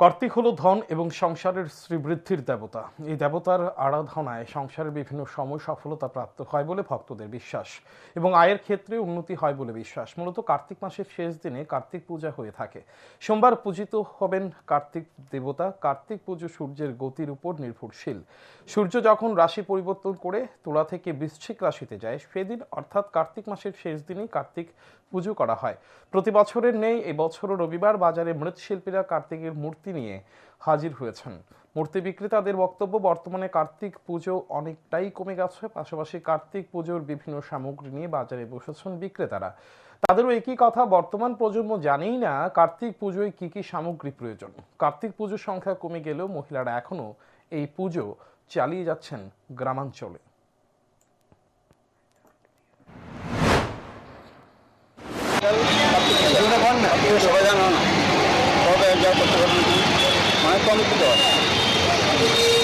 কার্তিক হলো ধন এবং সংসারের শ্রীবৃদ্ধির দেবতা। এই দেবতার আরাধনায় সংসারের বিভিন্ন সময় সফলতা প্রাপ্ত হয় বলে ভক্তদের বিশ্বাস এবং আয়ের ক্ষেত্রে উন্নতি হয় বলে বিশ্বাস। মূলত কার্তিক মাসের শেষ দিনে কার্তিক পূজা হয়ে থাকে। সোমবার পূজিত হবেন কার্তিক দেবতা। কার্তিক পুজো সূর্যের গতির উপর নির্ভরশীল। সূর্য যখন রাশি পরিবর্তন করে তুলা থেকে বৃশ্চিক রাশিতে যায়, সেদিন অর্থাৎ কার্তিক মাসের শেষ দিনই কার্তিক পুজো করা হয়। প্রতি বছরের নেই এবছরও রবিবার। বাজারে মৃৎশিল্পীরা কার্তিকের মূর্তি নিয়ে হাজির হয়েছেন। মূর্তি বিক্রেতাদের বক্তব্য, বর্তমানে কার্তিক পুজো অনেকটাই কমে গেছে। পাশাপাশি কার্তিক পুজোর বিভিন্ন সামগ্রী নিয়ে বাজারে বসেছেন বিক্রেতারা। তাদেরও একই কথা, বর্তমান প্রজন্ম জানেই না কার্তিক পুজোয় কি কি সামগ্রী প্রয়োজন। কার্তিক পুজোর সংখ্যা কমে গেলেও মহিলারা এখনও এই পুজো চালিয়ে যাচ্ছেন গ্রামাঞ্চলে। সবাই জানো না। সবাই যা